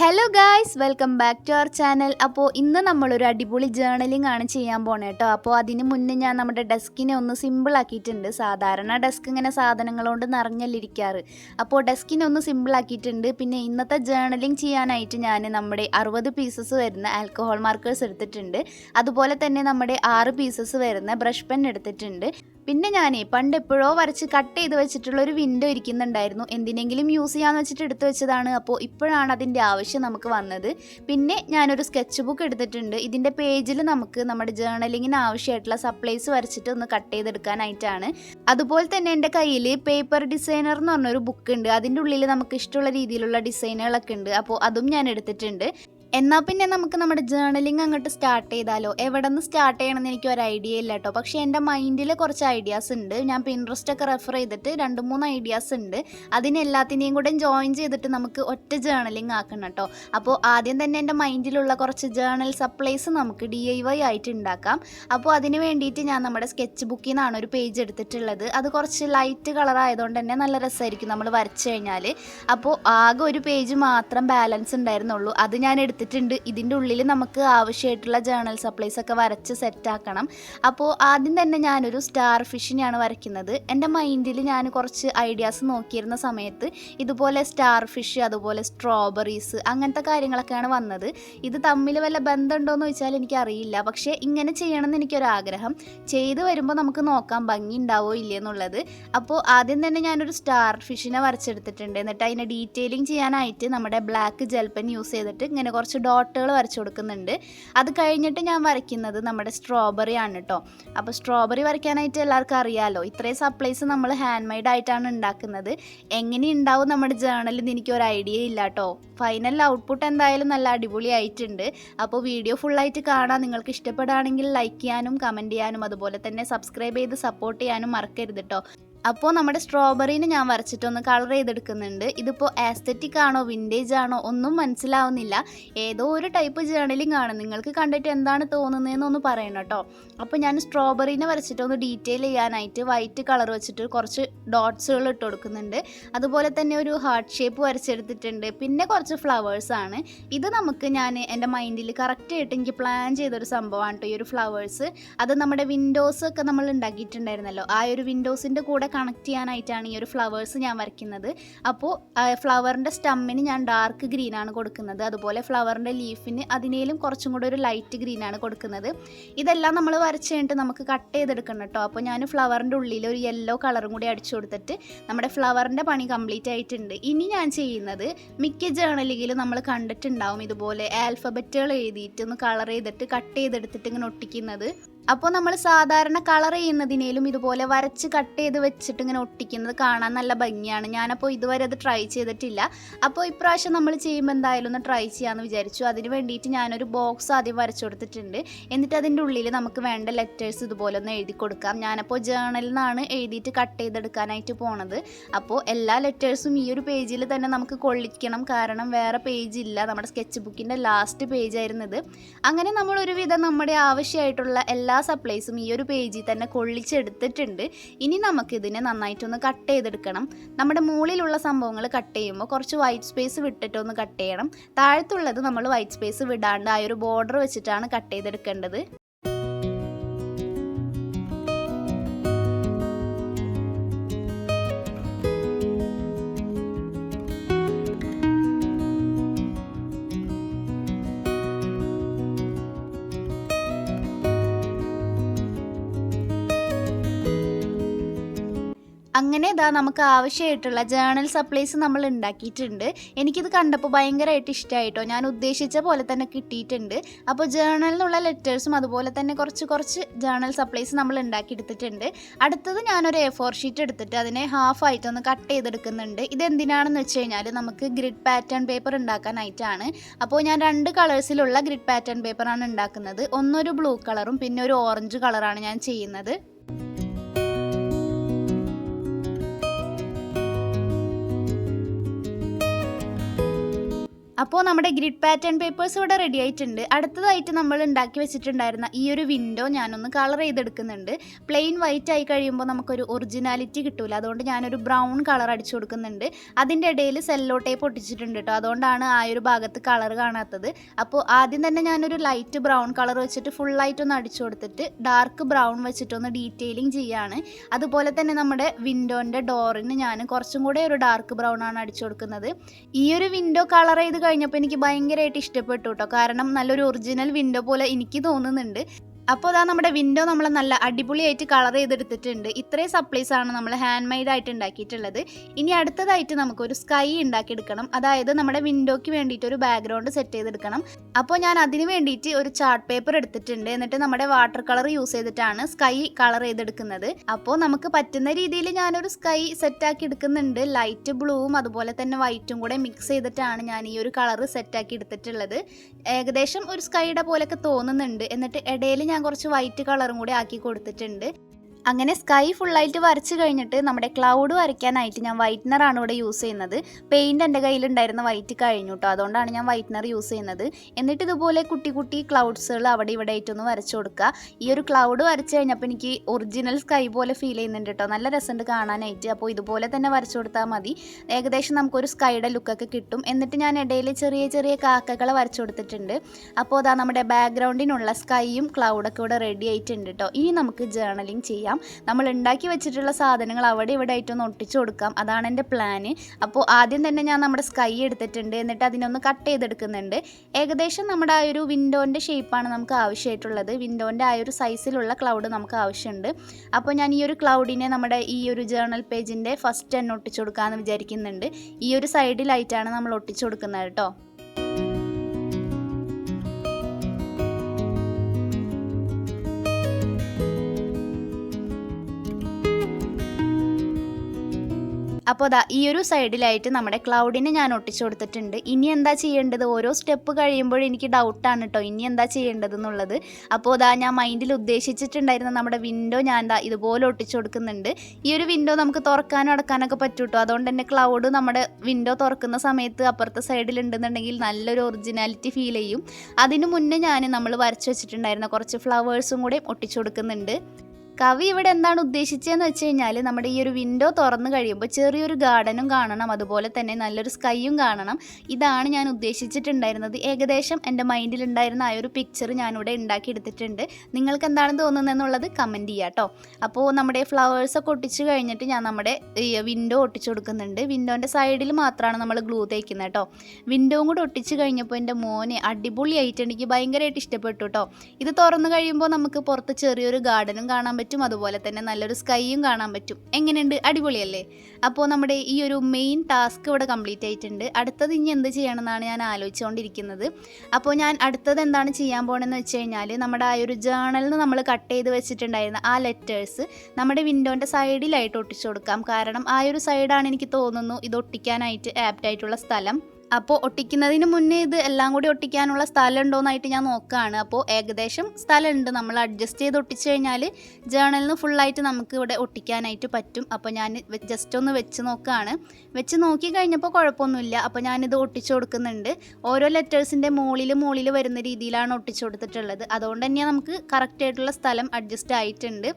Hello guys welcome back to our channel അപ്പോൾ ഇന്ന് നമ്മളൊരു അടിപൊളി ജേണലിംഗ് ആണ് ചെയ്യാൻ പോണേ കേട്ടോ അപ്പോൾ അതിന് മുന്നേ ഞാൻ നമ്മുടെ ഡെസ്കിനെ ഒന്ന് സിമ്പിൾ ആക്കിയിട്ടുണ്ട്. സാധാരണ ഡെസ്ക് ഇങ്ങനെ സാധനങ്ങൾ കൊണ്ട് നിറഞ്ഞല്ലിരിക്കാറ് അപ്പോൾ ഡെസ്കിനെ ഒന്ന് സിമ്പിൾ ആക്കിയിട്ടുണ്ട്. പിന്നെ ഇന്നത്തെ ജേണലിംഗ് ചെയ്യാനായിട്ട് ഞാൻ നമ്മുടെ അറുപത് പീസസ് വരുന്ന ആൽക്കഹോൾ മാർക്കേഴ്സ് എടുത്തിട്ടുണ്ട്. അതുപോലെ തന്നെ നമ്മുടെ ആറ് പീസസ് വരുന്ന ബ്രഷ് പെൻ എടുത്തിട്ടുണ്ട്. പിന്നെ ഞാനേ പണ്ട് എപ്പോഴോ വരച്ച് കട്ട് ചെയ്ത് വെച്ചിട്ടുള്ള ഒരു വിൻഡോ ഇരിക്കുന്നുണ്ടായിരുന്നു. എന്തിനെങ്കിലും യൂസ് ചെയ്യാന്ന് വെച്ചിട്ട് എടുത്തു വെച്ചതാണ്. അപ്പോൾ ഇപ്പോഴാണ് അതിന്റെ ആവശ്യം നമുക്ക് വന്നത്. പിന്നെ ഞാനൊരു സ്കെച്ച് ബുക്ക് എടുത്തിട്ടുണ്ട്. ഇതിന്റെ പേജിൽ നമുക്ക് നമ്മുടെ ജേർണലിങ്ങിന് ആവശ്യമായിട്ടുള്ള സപ്ലൈസ് വരച്ചിട്ട് ഒന്ന് കട്ട് ചെയ്തെടുക്കാനായിട്ടാണ്. അതുപോലെ തന്നെ എന്റെ കയ്യിൽ പേപ്പർ ഡിസൈനർ എന്ന് പറഞ്ഞൊരു ബുക്ക് ഉണ്ട്. അതിന്റെ ഉള്ളിൽ നമുക്ക് ഇഷ്ടമുള്ള രീതിയിലുള്ള ഡിസൈനുകളൊക്കെ ഉണ്ട്. അപ്പോൾ അതും ഞാൻ എടുത്തിട്ടുണ്ട്. എന്നാൽ പിന്നെ നമുക്ക് നമ്മുടെ ജേർണലിംഗ് അങ്ങോട്ട് സ്റ്റാർട്ട് ചെയ്താലോ? എവിടെ നിന്ന് സ്റ്റാർട്ട് ചെയ്യണമെന്ന് എനിക്ക് ഒരു ഐഡിയ ഇല്ല കേട്ടോ പക്ഷേ എന്റെ മൈൻഡിൽ കുറച്ച് ഐഡിയാസ് ഉണ്ട്. ഞാൻ പിൻട്രസ്റ്റ് ഒക്കെ റെഫർ ചെയ്തിട്ട് രണ്ട് മൂന്ന് ഐഡിയാസ് ഉണ്ട്. അതിനെല്ലാത്തിനെയും കൂടെ ജോയിൻ ചെയ്തിട്ട് നമുക്ക് ഒറ്റ ജേർണലിംഗ് ആക്കണം കേട്ടോ അപ്പോൾ ആദ്യം തന്നെ എന്റെ മൈൻഡിലുള്ള കുറച്ച് ജേർണൽ സപ്ലൈസ് നമുക്ക് ഡി ഐ വൈ ആയിട്ട് ഉണ്ടാക്കാം. അപ്പോൾ അതിന് വേണ്ടിയിട്ട് ഞാൻ നമ്മുടെ സ്കെച്ച് ബുക്കിൽ നിന്നാണ് ഒരു പേജ് എടുത്തിട്ടുള്ളത്. അത് കുറച്ച് ലൈറ്റ് കളർ ആയതുകൊണ്ട് തന്നെ നല്ല രസമായിരിക്കും നമ്മൾ വരച്ച് കഴിഞ്ഞാൽ അപ്പോൾ ആകെ ഒരു പേജ് മാത്രം ബാലൻസ് ഉണ്ടായിരുന്നുള്ളൂ. അത് ഞാൻ എടുത്തിട്ടുണ്ട്. ഇതിന്റെ ഉള്ളിൽ നമുക്ക് ആവശ്യമായിട്ടുള്ള ജേണൽ സപ്ലൈസ് ഒക്കെ വരച്ച് സെറ്റാക്കണം അപ്പോൾ ആദ്യം തന്നെ ഞാനൊരു സ്റ്റാർ ഫിഷിനെയാണ് വരയ്ക്കുന്നത്. എന്റെ മൈൻഡിൽ ഞാൻ കുറച്ച് ഐഡിയാസ് നോക്കിയിരുന്ന സമയത്ത് ഇതുപോലെ സ്റ്റാർ ഫിഷ് അതുപോലെ സ്ട്രോബെറീസ് അങ്ങനത്തെ കാര്യങ്ങളൊക്കെയാണ് വന്നത്. ഇത് തമ്മിൽ വല്ല ബന്ധമുണ്ടോയെന്ന് ചോദിച്ചാൽ എനിക്കറിയില്ല. പക്ഷേ ഇങ്ങനെ ചെയ്യണമെന്ന് എനിക്കൊരാഗ്രഹം. ചെയ്ത് വരുമ്പോൾ നമുക്ക് നോക്കാം ഭംഗി ഉണ്ടാവോ ഇല്ലയെന്നുള്ളത് അപ്പോൾ ആദ്യം തന്നെ ഞാനൊരു സ്റ്റാർ ഫിഷിനെ വരച്ചെടുത്തിട്ടുണ്ട്. എന്നിട്ട് അതിനെ ഡീറ്റെയിലിംഗ് ചെയ്യാനായിട്ട് നമ്മുടെ ബ്ലാക്ക് ജെൽപ്പൻ യൂസ് ചെയ്തിട്ട് ഇങ്ങനെ കുറച്ച് ഡോട്ടുകൾ വരച്ചു കൊടുക്കുന്നുണ്ട്. അത് കഴിഞ്ഞിട്ട് ഞാൻ വരയ്ക്കുന്നത് നമ്മുടെ സ്ട്രോബെറി ആണ് കേട്ടോ അപ്പോൾ സ്ട്രോബെറി വരയ്ക്കാനായിട്ട് എല്ലാവർക്കും അറിയാമല്ലോ ഇത്രയും സപ്ലൈസ് നമ്മൾ ഹാൻഡ് മെയ്ഡ് ആയിട്ടാണ് ഉണ്ടാക്കുന്നത്. എങ്ങനെ ഉണ്ടാവും നമ്മുടെ ജേണലിൽ നിന്ന് എനിക്ക് ഒരു ഐഡിയ ഇല്ല കേട്ടോ ഫൈനൽ ഔട്ട്പുട്ട് എന്തായാലും നല്ല അടിപൊളി ആയിട്ടുണ്ട് അപ്പോൾ വീഡിയോ ഫുള്ളായിട്ട് കാണാൻ നിങ്ങൾക്ക് ഇഷ്ടപ്പെടുകയാണെങ്കിൽ ലൈക്ക് ചെയ്യാനും കമന്റ് ചെയ്യാനും അതുപോലെ തന്നെ സബ്സ്ക്രൈബ് ചെയ്ത് സപ്പോർട്ട് ചെയ്യാനും മറക്കരുത് കേട്ടോ അപ്പോൾ നമ്മുടെ സ്ട്രോബെറീനെ ഞാൻ വരച്ചിട്ടൊന്ന് കളർ ചെയ്തെടുക്കുന്നുണ്ട്. ഇതിപ്പോൾ ആസ്തറ്റിക് ആണോ വിന്റേജ് ആണോ ഒന്നും മനസ്സിലാവുന്നില്ല. ഏതോ ഒരു ടൈപ്പ് ജേണലിംഗ് ആണ്. നിങ്ങൾക്ക് കണ്ടിട്ട് എന്താണ് തോന്നുന്നതെന്നൊന്ന് പറയണം കേട്ടോ. അപ്പോൾ ഞാൻ സ്ട്രോബെറീനെ വരച്ചിട്ടൊന്ന് ഡീറ്റെയിൽ ചെയ്യാനായിട്ട് വൈറ്റ് കളർ വെച്ചിട്ട് കുറച്ച് ഡോട്ട്സുകൾ ഇട്ട് കൊടുക്കുന്നുണ്ട്. അതുപോലെ തന്നെ ഒരു ഹാർട്ട് ഷേപ്പ് വരച്ചെടുത്തിട്ടുണ്ട്. പിന്നെ കുറച്ച് ഫ്ലവേഴ്സാണ് ഇത് നമുക്ക് ഞാൻ എന്റെ മൈൻഡിൽ കറക്റ്റായിട്ട് എനിക്ക് പ്ലാൻ ചെയ്തൊരു സംഭവമാണ് കേട്ടോ ഈ ഒരു ഫ്ലവേഴ്സ് അത് നമ്മുടെ വിൻഡോസ് ഒക്കെ നമ്മൾ ഉണ്ടാക്കിയിട്ടുണ്ടായിരുന്നല്ലോ. ആ ഒരു വിൻഡോസിന്റെ കൂടെ കണക്ട് ചെയ്യാനായിട്ടാണ് ഈ ഒരു ഫ്ലവേഴ്സ് ഞാൻ വരയ്ക്കുന്നത്. അപ്പോൾ ഫ്ലവറിന്റെ സ്റ്റമ്മിന് ഞാൻ ഡാർക്ക് ഗ്രീനാണ് കൊടുക്കുന്നത്. അതുപോലെ ഫ്ലവറിന്റെ ലീഫിന് അതിനേലും കുറച്ചും കൂടെ ഒരു ലൈറ്റ് ഗ്രീനാണ് കൊടുക്കുന്നത്. ഇതെല്ലാം നമ്മൾ വരച്ച് കഴിഞ്ഞിട്ട് നമുക്ക് കട്ട് ചെയ്തെടുക്കണം കേട്ടോ അപ്പോൾ ഞാൻ ഫ്ലവറിന്റെ ഉള്ളിൽ ഒരു യെല്ലോ കളറും കൂടി അടിച്ചു കൊടുത്തിട്ട് നമ്മുടെ ഫ്ലവറിന്റെ പണി കംപ്ലീറ്റ് ആയിട്ടുണ്ട്. ഇനി ഞാൻ ചെയ്യുന്നത് മിക്ക ജേണലിലും നമ്മൾ കണ്ടിട്ടുണ്ടാവും ഇതുപോലെ ആൽഫബറ്റുകൾ എഴുതിയിട്ട് ഒന്ന് കളർ ചെയ്തിട്ട് കട്ട് ചെയ്തെടുത്തിട്ട് ഇങ്ങനെ ഒട്ടിക്കുന്നത്. അപ്പോൾ നമ്മൾ സാധാരണ കളർ ചെയ്യുന്നതിനേലും ഇതുപോലെ വരച്ച് കട്ട് ചെയ്ത് വെച്ചിട്ട് ഇങ്ങനെ ഒട്ടിക്കുന്നത് കാണാൻ നല്ല ഭംഗിയാണ്. ഞാനപ്പോൾ ഇതുവരെ അത് ട്രൈ ചെയ്തിട്ടില്ല. അപ്പോൾ ഇപ്രാവശ്യം നമ്മൾ ചെയ്യുമ്പോൾ എന്തായാലും ഒന്ന് ട്രൈ ചെയ്യാമെന്ന് വിചാരിച്ചു. അതിന് വേണ്ടിയിട്ട് ഞാനൊരു ബോക്സ് ആദ്യം വരച്ചു കൊടുത്തിട്ടുണ്ട്. എന്നിട്ട് അതിന്റെ ഉള്ളിൽ നമുക്ക് വേണ്ട ലെറ്റേഴ്സ് ഇതുപോലെ ഒന്ന് എഴുതി കൊടുക്കാം. ഞാനപ്പോൾ ജേണലിൽ നിന്നാണ് എഴുതിയിട്ട് കട്ട് ചെയ്തെടുക്കാനായിട്ട് പോണത്. അപ്പോൾ എല്ലാ ലെറ്റേഴ്സും ഈ ഒരു പേജിൽ തന്നെ നമുക്ക് കൊള്ളിക്കണം. കാരണം വേറെ പേജ് ഇല്ല. നമ്മുടെ സ്കെച്ച് ബുക്കിന്റെ ലാസ്റ്റ് പേജായിരുന്നത് അങ്ങനെ നമ്മൾ ഒരുവിധം നമ്മുടെ ആവശ്യമായിട്ടുള്ള എല്ലാ സപ്ലൈസും ഈ ഒരു പേജിൽ തന്നെ കൊള്ളിച്ചെടുത്തിട്ടുണ്ട്. ഇനി നമുക്കിതിനെ നന്നായിട്ടൊന്ന് കട്ട് ചെയ്തെടുക്കണം. നമ്മുടെ മുകളിലുള്ള സംഭവങ്ങൾ കട്ട് ചെയ്യുമ്പോൾ കുറച്ച് വൈറ്റ് സ്പേസ് വിട്ടിട്ടൊന്ന് കട്ട് ചെയ്യണം. താഴത്തുള്ളത് നമ്മൾ വൈറ്റ് സ്പേസ് വിടാണ്ട് ആ ഒരു ബോർഡർ വെച്ചിട്ടാണ് കട്ട് ചെയ്തെടുക്കേണ്ടത്. അങ്ങനെ ഇതാ നമുക്ക് ആവശ്യമായിട്ടുള്ള ജേണൽ സപ്ലൈസ് നമ്മൾ ഉണ്ടാക്കിയിട്ടുണ്ട്. എനിക്കിത് കണ്ടപ്പോൾ ഭയങ്കരമായിട്ട് ഇഷ്ടമായിട്ടോ ഞാൻ ഉദ്ദേശിച്ച പോലെ തന്നെ കിട്ടിയിട്ടുണ്ട്. അപ്പോൾ ജേർണലിനുള്ള ലെറ്റേഴ്സും അതുപോലെ തന്നെ കുറച്ച് കുറച്ച് ജേണൽ സപ്ലൈസ് നമ്മൾ ഉണ്ടാക്കിയെടുത്തിട്ടുണ്ട്. അടുത്തത് ഞാനൊരു എ ഫോർ ഷീറ്റ് എടുത്തിട്ട് അതിനെ ഹാഫ് ആയിട്ടൊന്ന് കട്ട് ചെയ്തെടുക്കുന്നുണ്ട്. ഇതെന്തിനാണെന്ന് വെച്ച് കഴിഞ്ഞാൽ നമുക്ക് ഗ്രിഡ് പാറ്റേൺ പേപ്പർ ഉണ്ടാക്കാനായിട്ടാണ്. അപ്പോൾ ഞാൻ രണ്ട് കളേഴ്സിലുള്ള ഗ്രിഡ് പാറ്റേൺ പേപ്പറാണ് ഉണ്ടാക്കുന്നത്. ഒന്നൊരു ബ്ലൂ കളറും പിന്നെ ഒരു ഓറഞ്ച് കളറാണ് ഞാൻ ചെയ്യുന്നത്. അപ്പോൾ നമ്മുടെ ഗ്രിഡ് പാറ്റേൺ പേപ്പേഴ്സ് ഇവിടെ റെഡി ആയിട്ടുണ്ട്. അടുത്തതായിട്ട് നമ്മൾ ഉണ്ടാക്കി വെച്ചിട്ടുണ്ടായിരുന്ന ഈ ഒരു വിൻഡോ ഞാനൊന്ന് കളർ ചെയ്തെടുക്കുന്നുണ്ട്. പ്ലെയിൻ വൈറ്റ് ആയി കഴിയുമ്പോൾ നമുക്കൊരു ഒറിജിനാലിറ്റി കിട്ടൂല. അതുകൊണ്ട് ഞാനൊരു ബ്രൗൺ കളർ അടിച്ചു കൊടുക്കുന്നുണ്ട്. അതിന്റെ ഇടയിൽ സെല്ലോ ടേപ്പ് ഒട്ടിച്ചിട്ടുണ്ട് കേട്ടോ. അതുകൊണ്ടാണ് ആ ഒരു ഭാഗത്ത് കളർ കാണാത്തത്. അപ്പോൾ ആദ്യം തന്നെ ഞാനൊരു ലൈറ്റ് ബ്രൗൺ കളർ വെച്ചിട്ട് ഫുള്ളായിട്ടൊന്ന് അടിച്ചു കൊടുത്തിട്ട് ഡാർക്ക് ബ്രൗൺ വെച്ചിട്ടൊന്ന് ഡീറ്റെയിലിംഗ് ചെയ്യാണ്. അതുപോലെ തന്നെ നമ്മുടെ വിൻഡോന്റെ ഡോറിന് ഞാൻ കുറച്ചും കൂടെ ഒരു ഡാർക്ക് ബ്രൗൺ ആണ് അടിച്ചു കൊടുക്കുന്നത്. ഈ ഒരു വിൻഡോ കളർ ചെയ്ത് കഴിഞ്ഞപ്പോൾ എനിക്ക് ഭയങ്കരമായിട്ട് ഇഷ്ടപ്പെട്ടു കേട്ടോ കാരണം നല്ലൊരു ഒറിജിനൽ വിൻഡോ പോലെ എനിക്ക് തോന്നുന്നുണ്ട്. അപ്പോൾ അതാ നമ്മുടെ വിൻഡോ നമ്മൾ നല്ല അടിപൊളിയായിട്ട് കളർ ചെയ്തെടുത്തിട്ടുണ്ട്. ഇത്രയും സപ്ലൈസ് ആണ് നമ്മൾ ഹാൻഡ് മെയ്ഡ് ആയിട്ട് ഉണ്ടാക്കിയിട്ടുള്ളത്. ഇനി അടുത്തതായിട്ട് നമുക്കൊരു സ്കൈ ഉണ്ടാക്കിയെടുക്കണം. അതായത് നമ്മുടെ വിൻഡോയ്ക്ക് വേണ്ടിയിട്ട് ഒരു ബാക്ക്ഗ്രൗണ്ട് സെറ്റ് ചെയ്തെടുക്കണം. അപ്പോൾ ഞാൻ അതിന് വേണ്ടിയിട്ട് ഒരു ചാർട്ട് പേപ്പർ എടുത്തിട്ടുണ്ട്. എന്നിട്ട് നമ്മുടെ വാട്ടർ കളർ യൂസ് ചെയ്തിട്ടാണ് സ്കൈ കളർ ചെയ്തെടുക്കുന്നത്. അപ്പോൾ നമുക്ക് പറ്റുന്ന രീതിയിൽ ഞാനൊരു സ്കൈ സെറ്റാക്കി എടുക്കുന്നുണ്ട്. ലൈറ്റ് ബ്ലൂവും അതുപോലെ തന്നെ വൈറ്റും കൂടെ മിക്സ് ചെയ്തിട്ടാണ് ഞാൻ ഈ ഒരു കളർ സെറ്റാക്കി എടുത്തിട്ടുള്ളത്. ഏകദേശം ഒരു സ്കൈയുടെ പോലെയൊക്കെ തോന്നുന്നുണ്ട്. എന്നിട്ട് ഇടയിൽ ഞാൻ കുറച്ച് വൈറ്റ് കളറും കൂടി ആക്കി കൊടുത്തിട്ടുണ്ട്. അങ്ങനെ സ്കൈ ഫുള്ളായിട്ട് വരച്ച് കഴിഞ്ഞിട്ട് നമ്മുടെ ക്ലൗഡ് വരയ്ക്കാനായിട്ട് ഞാൻ വൈറ്റ്നർ ആണ് ഇവിടെ യൂസ് ചെയ്യുന്നത്. പെയിന്റ് എന്റെ കയ്യിലുണ്ടായിരുന്ന വൈറ്റ് കഴിഞ്ഞു കേട്ടോ അതുകൊണ്ടാണ് ഞാൻ വൈറ്റ്നർ യൂസ് ചെയ്യുന്നത്. എന്നിട്ട് ഇതുപോലെ കുട്ടി കുട്ടി ക്ലൗഡ്സുകൾ അവിടെ ഇവിടെ ആയിട്ടൊന്ന് വരച്ചു കൊടുക്കുക. ഈ ഒരു ക്ലൗഡ് വരച്ച് കഴിഞ്ഞപ്പോൾ എനിക്ക് ഒറിജിനൽ സ്കൈ പോലെ ഫീൽ ചെയ്യുന്നുണ്ട് കേട്ടോ നല്ല രസമുണ്ട് കാണാനായിട്ട്. അപ്പോൾ ഇതുപോലെ തന്നെ വരച്ചു കൊടുത്താൽ മതി. ഏകദേശം നമുക്കൊരു സ്കൈയുടെ ലുക്കൊക്കെ കിട്ടും. എന്നിട്ട് ഞാൻ ഇടയിൽ ചെറിയ ചെറിയ കാക്കകളെ വരച്ചു കൊടുത്തിട്ടുണ്ട്. അപ്പോൾ അതാ നമ്മുടെ ബാക്ക്ഗ്രൗണ്ടിനുള്ള സ്കൈയും ക്ലൗഡൊക്കെ ഇവിടെ റെഡി ആയിട്ടുണ്ട് കേട്ടോ ഇനി നമുക്ക് ജേർണലിംഗ് ചെയ്യാം. നമ്മൾ ഉണ്ടാക്കി വെച്ചിട്ടുള്ള സാധനങ്ങൾ അവിടെ ഇവിടെ ആയിട്ടൊന്ന് ഒട്ടിച്ചു കൊടുക്കാം. അതാണ് എന്റെ പ്ലാന് അപ്പോൾ ആദ്യം തന്നെ ഞാൻ നമ്മുടെ സ്കൈ എടുത്തിട്ടുണ്ട്. എന്നിട്ട് അതിനൊന്ന് കട്ട് ചെയ്തെടുക്കുന്നുണ്ട്. ഏകദേശം നമ്മുടെ ആ ഒരു വിൻഡോന്റെ ഷേപ്പാണ് നമുക്ക് ആവശ്യമായിട്ടുള്ളത്. വിൻഡോന്റെ ആ ഒരു സൈസിലുള്ള ക്ലൗഡ് നമുക്ക് ആവശ്യമുണ്ട്. അപ്പോൾ ഞാൻ ഈ ഒരു ക്ലൗഡിനെ നമ്മുടെ ഈ ഒരു ജേർണൽ പേജിന്റെ ഫസ്റ്റ് തന്നെ ഒട്ടിച്ചു കൊടുക്കാമെന്ന് വിചാരിക്കുന്നുണ്ട്. ഈ ഒരു സൈഡിലായിട്ടാണ് നമ്മൾ ഒട്ടിച്ചു കൊടുക്കുന്നത് കേട്ടോ. അപ്പോൾ അതാ ഈ ഒരു സൈഡിലായിട്ട് നമ്മുടെ ക്ലൗഡിനെ ഞാൻ ഒട്ടിച്ചു കൊടുത്തിട്ടുണ്ട്. ഇനി എന്താ ചെയ്യേണ്ടത്? ഓരോ സ്റ്റെപ്പ് കഴിയുമ്പോൾ എനിക്ക് ഡൗട്ടാണ് കേട്ടോ ഇനി എന്താ ചെയ്യേണ്ടത് എന്നുള്ളത് അപ്പോൾ അതാ ഞാൻ മൈൻഡിൽ ഉദ്ദേശിച്ചിട്ടുണ്ടായിരുന്ന നമ്മുടെ വിൻഡോ ഞാൻ എന്താ ഇതുപോലെ ഒട്ടിച്ചു കൊടുക്കുന്നുണ്ട്. ഈ ഒരു വിൻഡോ നമുക്ക് തുറക്കാനും അടക്കാനൊക്കെ പറ്റൂ കേട്ടോ അതുകൊണ്ട് തന്നെ ക്ലൗഡ് നമ്മുടെ വിൻഡോ തുറക്കുന്ന സമയത്ത് അപ്പുറത്തെ സൈഡിൽ ഉണ്ടെന്നുണ്ടെങ്കിൽ നല്ലൊരു ഒറിജിനാലിറ്റി ഫീൽ ചെയ്യും. അതിനു മുന്നേ ഞാൻ നമ്മൾ വരച്ചു വെച്ചിട്ടുണ്ടായിരുന്ന കുറച്ച് ഫ്ലവേഴ്സും കൂടെ ഒട്ടിച്ചു കൊടുക്കുന്നുണ്ട്. കവി ഇവിടെ എന്താണ് ഉദ്ദേശിച്ചതെന്ന് വെച്ച് കഴിഞ്ഞാൽ നമ്മുടെ ഈ ഒരു വിൻഡോ തുറന്ന് കഴിയുമ്പോൾ ചെറിയൊരു ഗാർഡനും കാണണം അതുപോലെ തന്നെ നല്ലൊരു സ്കൈയും കാണണം. ഇതാണ് ഞാൻ ഉദ്ദേശിച്ചിട്ടുണ്ടായിരുന്നത്. ഏകദേശം എന്റെ മൈൻഡിലുണ്ടായിരുന്ന ആ ഒരു പിക്ചർ ഞാനിവിടെ ഉണ്ടാക്കിയെടുത്തിട്ടുണ്ട്. നിങ്ങൾക്ക് എന്താണ് തോന്നുന്നതെന്നുള്ളത് കമന്റ് ചെയ്യാം കേട്ടോ. അപ്പോൾ നമ്മുടെ ഫ്ലവേഴ്സൊക്കെ ഒട്ടിച്ച് കഴിഞ്ഞിട്ട് ഞാൻ നമ്മുടെ ഈ വിൻഡോ ഒട്ടിച്ചു കൊടുക്കുന്നുണ്ട്. വിൻഡോന്റെ സൈഡിൽ മാത്രമാണ് നമ്മൾ ഗ്ലൂ തേക്കുന്നത് കേട്ടോ. വിൻഡോയും കൂടെ ഒട്ടിച്ച് കഴിഞ്ഞപ്പോൾ എന്റെ മോനെ അടിപൊളിയായിട്ട് എനിക്ക് ഭയങ്കരമായിട്ട് ഇഷ്ടപ്പെട്ടു കേട്ടോ. ഇത് തുറന്നു കഴിയുമ്പോൾ നമുക്ക് പുറത്ത് ചെറിയൊരു ഗാർഡനും കാണാൻ പറ്റും. അതുപോലെ തന്നെ നല്ലൊരു സ്കൈയും കാണാൻ പറ്റും. എങ്ങനെയുണ്ട്? അടിപൊളിയല്ലേ? അപ്പോൾ നമ്മുടെ ഈ ഒരു മെയിൻ ടാസ്ക് ഇവിടെ കംപ്ലീറ്റ് ആയിട്ടുണ്ട്. അടുത്തത് ഇനി എന്ത് ചെയ്യണമെന്നാണ് ഞാൻ ആലോചിച്ചുകൊണ്ടിരിക്കുന്നത്. അപ്പോൾ ഞാൻ അടുത്തത് എന്താണ് ചെയ്യാൻ പോകണമെന്ന് വെച്ച് കഴിഞ്ഞാൽ നമ്മുടെ ആ ഒരു ജേണലിൽ നമ്മൾ കട്ട് ചെയ്ത് വെച്ചിട്ടുണ്ടായിരുന്ന ആ ലെറ്റേഴ്സ് നമ്മുടെ വിൻഡോന്റെ സൈഡിലായിട്ട് ഒട്ടിച്ചു കൊടുക്കാം. കാരണം ആ ഒരു സൈഡാണ് എനിക്ക് തോന്നുന്നു ഇത് ഒട്ടിക്കാനായിട്ട് ആപ്റ്റായിട്ടുള്ള സ്ഥലം. അപ്പോൾ ഒട്ടിക്കുന്നതിന് മുന്നേ ഇത് എല്ലാം കൂടി ഒട്ടിക്കാനുള്ള സ്ഥലം ഉണ്ടോയെന്നായിട്ട് ഞാൻ നോക്കുകയാണ് അപ്പോൾ ഏകദേശം സ്ഥലമുണ്ട്. നമ്മൾ അഡ്ജസ്റ്റ് ചെയ്ത് ഒട്ടിച്ചു കഴിഞ്ഞാൽ ജേണലിന് ഫുള്ളായിട്ട് നമുക്ക് ഇവിടെ ഒട്ടിക്കാനായിട്ട് പറ്റും. അപ്പോൾ ഞാൻ ജസ്റ്റ് ഒന്ന് വെച്ച് നോക്കുകയാണ് വെച്ച് നോക്കി കഴിഞ്ഞപ്പോൾ കുഴപ്പമൊന്നുമില്ല. അപ്പോൾ ഞാനിത് ഒട്ടിച്ചു കൊടുക്കുന്നുണ്ട്. ഓരോ ലെറ്റേഴ്സിന്റെ മുകളിൽ മുകളിൽ വരുന്ന രീതിയിലാണ് ഒട്ടിച്ചു കൊടുത്തിട്ടുള്ളത്. അതുകൊണ്ട് തന്നെ നമുക്ക് കറക്റ്റ് ആയിട്ടുള്ള സ്ഥലം അഡ്ജസ്റ്റ് ആയിട്ടുണ്ട്.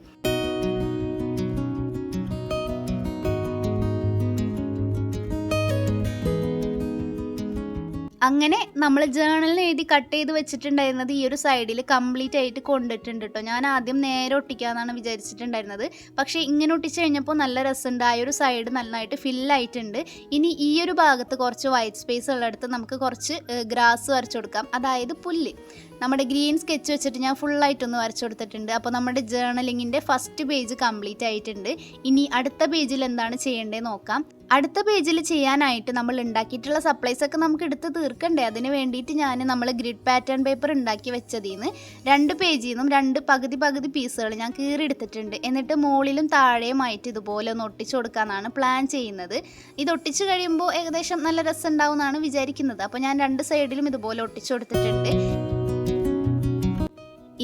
അങ്ങനെ നമ്മൾ ജേണലിൽ എഴുതി കട്ട് ചെയ്ത് വെച്ചിട്ടുണ്ടായിരുന്നത് ഈ ഒരു സൈഡിൽ കംപ്ലീറ്റ് ആയിട്ട് കൊണ്ടിട്ടുണ്ട് കേട്ടോ ഞാൻ ആദ്യം നേരെ ഒട്ടിക്കാമെന്നാണ് വിചാരിച്ചിട്ടുണ്ടായിരുന്നത്. പക്ഷേ ഇങ്ങനെ ഒട്ടിച്ച് കഴിഞ്ഞപ്പോൾ നല്ല രസമുണ്ട് ആ ഒരു സൈഡ് നന്നായിട്ട് ഫില്ലായിട്ടുണ്ട് ഇനി ഈ ഒരു ഭാഗത്ത് കുറച്ച് വൈറ്റ് സ്പേസ് ഉള്ളിടത്ത് നമുക്ക് കുറച്ച് ഗ്രാസ് വരച്ചു കൊടുക്കാം. അതായത് പുല്ല്. നമ്മുടെ ഗ്രീൻ സ്കെച്ച് വെച്ചിട്ട് ഞാൻ ഫുള്ളായിട്ടൊന്ന് വരച്ചു കൊടുത്തിട്ടുണ്ട്. അപ്പോൾ നമ്മുടെ ജേർണലിങ്ങിന്റെ ഫസ്റ്റ് പേജ് കംപ്ലീറ്റ് ആയിട്ടുണ്ട്. ഇനി അടുത്ത പേജിൽ എന്താണ് ചെയ്യേണ്ടത് നോക്കാം. അടുത്ത പേജിൽ ചെയ്യാനായിട്ട് നമ്മൾ ഉണ്ടാക്കിയിട്ടുള്ള സപ്ലൈസ് ഒക്കെ നമുക്ക് എടുത്ത് തീർക്കണ്ടേ? അതിന് വേണ്ടിയിട്ട് ഞാൻ നമ്മൾ ഗ്രിഡ് പാറ്റേൺ പേപ്പർ ഉണ്ടാക്കി വെച്ചതിൽ നിന്ന് രണ്ട് പേജിൽ നിന്നും രണ്ട് പകുതി പകുതി പീസുകൾ ഞാൻ കീറിയെടുത്തിട്ടുണ്ട്. എന്നിട്ട് മുകളിലും താഴെയുമായിട്ട് ഇതുപോലെ ഒന്ന് ഒട്ടിച്ചു കൊടുക്കാനാണ് പ്ലാൻ ചെയ്യുന്നത്. ഇത് ഒട്ടിച്ചു കഴിയുമ്പോൾ ഏകദേശം നല്ല രസം ഉണ്ടാവും എന്നാണ് വിചാരിക്കുന്നത്. അപ്പോൾ ഞാൻ രണ്ട് സൈഡിലും ഇതുപോലെ ഒട്ടിച്ചു കൊടുത്തിട്ടുണ്ട്.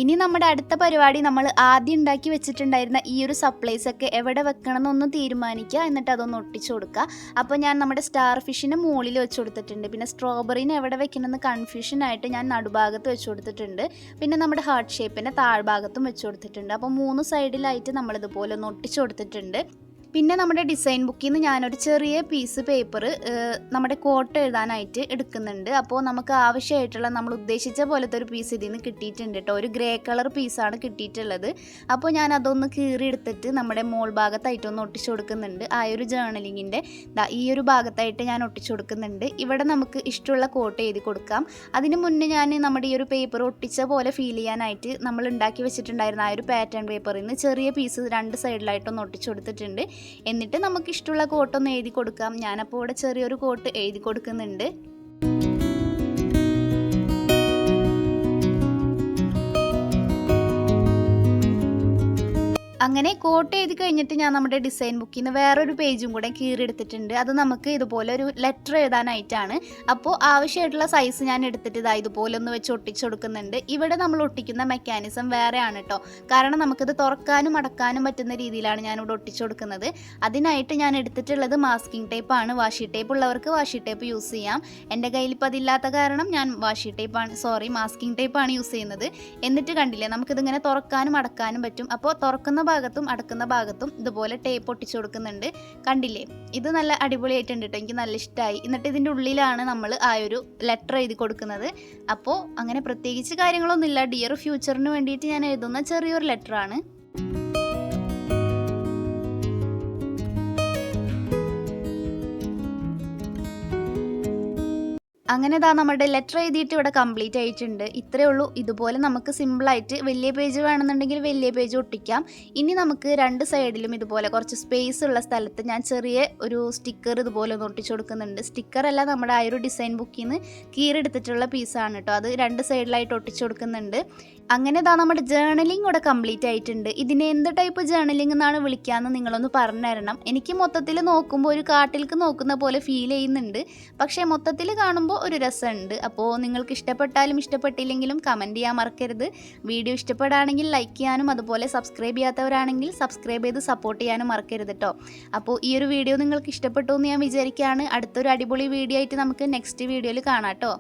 ഇനി നമ്മുടെ അടുത്ത പരിപാടി നമ്മൾ ആദ്യം ഉണ്ടാക്കി വെച്ചിട്ടുണ്ടായിരുന്ന ഈ ഒരു സപ്ലൈസ് ഒക്കെ എവിടെ വെക്കണം എന്നൊന്ന് തീരുമാനിക്കുക. എന്നിട്ട് അതൊന്ന് ഒട്ടിച്ചു കൊടുക്കുക. അപ്പോൾ ഞാൻ നമ്മുടെ സ്റ്റാർ ഫിഷിന് മുകളിൽ വെച്ച് കൊടുത്തിട്ടുണ്ട്. പിന്നെ സ്ട്രോബെറിന് എവിടെ വെക്കണമെന്ന് കൺഫ്യൂഷൻ ആയിട്ട് ഞാൻ നടുഭാഗത്ത് വെച്ച് കൊടുത്തിട്ടുണ്ട്. പിന്നെ നമ്മുടെ ഹാർട്ട് ഷേപ്പിന്റെ താഴ്ഭാഗത്തും വെച്ച് കൊടുത്തിട്ടുണ്ട്. അപ്പോൾ മൂന്ന് സൈഡിലായിട്ട് നമ്മളിതുപോലെ ഒന്ന് ഒട്ടിച്ചു കൊടുത്തിട്ടുണ്ട്. പിന്നെ നമ്മുടെ ഡിസൈൻ ബുക്കിൽ നിന്ന് ഞാനൊരു ചെറിയ പീസ് പേപ്പർ നമ്മുടെ കോട്ട് എഴുതാനായിട്ട് എടുക്കുന്നുണ്ട്. അപ്പോൾ നമുക്ക് ആവശ്യമായിട്ടുള്ള നമ്മൾ ഉദ്ദേശിച്ച പോലത്തെ ഒരു പീസ് ഇതിൽ നിന്ന് കിട്ടിയിട്ടുണ്ട് കേട്ടോ ഒരു ഗ്രേ കളർ പീസാണ് കിട്ടിയിട്ടുള്ളത്. അപ്പോൾ ഞാൻ അതൊന്ന് കീറി എടുത്തിട്ട് നമ്മുടെ മോൾ ഭാഗത്തായിട്ടൊന്ന് ഒട്ടിച്ചു കൊടുക്കുന്നുണ്ട്. ആ ഒരു ജേണലിങ്ങിന്റെ ഈ ഒരു ഭാഗത്തായിട്ട് ഞാൻ ഒട്ടിച്ചു കൊടുക്കുന്നുണ്ട്. ഇവിടെ നമുക്ക് ഇഷ്ടമുള്ള കോട്ട് എഴുതി കൊടുക്കാം. അതിന് മുന്നേ ഞാൻ നമ്മുടെ ഈ ഒരു പേപ്പർ ഒട്ടിച്ച പോലെ ഫീൽ ചെയ്യാനായിട്ട് നമ്മൾ ഉണ്ടാക്കി വെച്ചിട്ടുണ്ടായിരുന്ന ആ ഒരു പാറ്റേൺ പേപ്പറിൽ നിന്ന് ചെറിയ പീസ് രണ്ട് സൈഡിലായിട്ടൊന്ന് ഒട്ടിച്ചു കൊടുത്തിട്ടുണ്ട്. എന്നിട്ട് നമുക്ക് ഇഷ്ടമുള്ള കോട്ടൊന്ന് എഴുതി കൊടുക്കാം. ഞാനപ്പോൾ ഇവിടെ ചെറിയൊരു കോട്ട് എഴുതി കൊടുക്കുന്നുണ്ട്. അങ്ങനെ കോട്ട് എഴുതി കഴിഞ്ഞിട്ട് ഞാൻ നമ്മുടെ ഡിസൈൻ ബുക്കിൽ നിന്ന് വേറൊരു പേജും കൂടെ കീറിയെടുത്തിട്ടുണ്ട്. അത് നമുക്ക് ഇതുപോലെ ഒരു ലെറ്റർ എഴുതാനായിട്ടാണ്. അപ്പോൾ ആവശ്യമായിട്ടുള്ള സൈസ് ഞാൻ എടുത്തിട്ട് ഇതാ ഇതുപോലെ ഒന്ന് വെച്ച് ഒട്ടിച്ചു കൊടുക്കുന്നുണ്ട്. ഇവിടെ നമ്മൾ ഒട്ടിക്കുന്ന മെക്കാനിസം വേറെയാണ് കേട്ടോ കാരണം നമുക്കിത് തുറക്കാനും അടക്കാനും പറ്റുന്ന രീതിയിലാണ് ഞാനിവിടെ ഒട്ടിച്ചു കൊടുക്കുന്നത്. അതിനായിട്ട് ഞാൻ എടുത്തിട്ടുള്ളത് മാസ്കിംഗ് ആണ്. വാഷി ടേപ്പ് ഉള്ളവർക്ക് വാഷി ടേപ്പ് യൂസ് ചെയ്യാം. എന്റെ കയ്യിൽ ഇപ്പം അതില്ലാത്ത കാരണം ഞാൻ വാഷി ടേപ്പാണ് സോറി മാസ്കിംഗ് ടേപ്പാണ് യൂസ് ചെയ്യുന്നത്. എന്നിട്ട് കണ്ടില്ലേ നമുക്കിതിങ്ങനെ തുറക്കാനും അടക്കാനും പറ്റും. അപ്പോൾ തുറക്കുന്ന ഭാഗത്തും അടക്കുന്ന ഭാഗത്തും ഇതുപോലെ ടേപ്പ് ഒട്ടിച്ചു കൊടുക്കുന്നുണ്ട്. കണ്ടില്ലേ? ഇത് നല്ല അടിപൊളിയായിട്ടുണ്ട് കേട്ടോ എനിക്ക് നല്ല ഇഷ്ടമായി എന്നിട്ട് ഇതിന്റെ ഉള്ളിലാണ് നമ്മൾ ആ ഒരു ലെറ്റർ എഴുതി കൊടുക്കുന്നത്. അപ്പോൾ അങ്ങനെ പ്രത്യേകിച്ച് കാര്യങ്ങളൊന്നുമില്ല. ഡിയർ ഫ്യൂച്ചറിന് വേണ്ടിയിട്ട് ഞാൻ എഴുതുന്ന ചെറിയൊരു ലെറ്ററാണ് അങ്ങനെ ഇതാ നമ്മുടെ ലെറ്റർ എഴുതിയിട്ട് ഇവിടെ കംപ്ലീറ്റ് ആയിട്ടുണ്ട്. ഇത്രയേ ഉള്ളൂ. ഇതുപോലെ നമുക്ക് സിമ്പിളായിട്ട് വലിയ പേജ് വേണമെന്നുണ്ടെങ്കിൽ വലിയ പേജ് ഒട്ടിക്കാം. ഇനി നമുക്ക് രണ്ട് സൈഡിലും ഇതുപോലെ കുറച്ച് സ്പേസ് ഉള്ള സ്ഥലത്ത് ഞാൻ ചെറിയ ഒരു സ്റ്റിക്കർ ഇതുപോലെ ഒന്ന് ഒട്ടിച്ചു കൊടുക്കുന്നുണ്ട്. സ്റ്റിക്കർ അല്ല നമ്മുടെ ആ ഒരു ഡിസൈൻ ബുക്കിൽ നിന്ന് കീറെടുത്തിട്ടുള്ള പീസാണ് കേട്ടോ അത് രണ്ട് സൈഡിലായിട്ട് ഒട്ടിച്ചു കൊടുക്കുന്നുണ്ട്. അങ്ങനെ ഇതാ നമ്മുടെ ജേർണലിംഗ് ഇവിടെ കംപ്ലീറ്റ് ആയിട്ടുണ്ട്. ഇതിനെ എന്ത് ടൈപ്പ് ജേർണലിംഗ് എന്നാണ് വിളിക്കാമെന്ന് നിങ്ങളൊന്ന് പറഞ്ഞു തരണം എനിക്ക് മൊത്തത്തിൽ നോക്കുമ്പോൾ ഒരു കാട്ടിലേക്ക് നോക്കുന്ന പോലെ ഫീൽ ചെയ്യുന്നുണ്ട്. പക്ഷേ മൊത്തത്തിൽ കാണുമ്പോൾ ഒരു രസമുണ്ട്. അപ്പോൾ നിങ്ങൾക്ക് ഇഷ്ടപ്പെട്ടാലും ഇഷ്ടപ്പെട്ടില്ലെങ്കിലും കമന്റ് ചെയ്യാൻ മറക്കരുത്. വീഡിയോ ഇഷ്ടപ്പെടുകയാണെങ്കിൽ ലൈക്ക് ചെയ്യാനും അതുപോലെ സബ്സ്ക്രൈബ് ചെയ്യാത്തവരാണെങ്കിൽ സബ്സ്ക്രൈബ് ചെയ്ത് സപ്പോർട്ട് ചെയ്യാനും മറക്കരുത് കേട്ടോ അപ്പോൾ ഈ ഒരു വീഡിയോ നിങ്ങൾക്ക് ഇഷ്ടപ്പെട്ടു എന്ന് ഞാൻ വിചാരിക്കുകയാണ്. അടുത്തൊരു അടിപൊളി വീഡിയോ ആയിട്ട് നമുക്ക് നെക്സ്റ്റ് വീഡിയോയിൽ കാണാം കേട്ടോ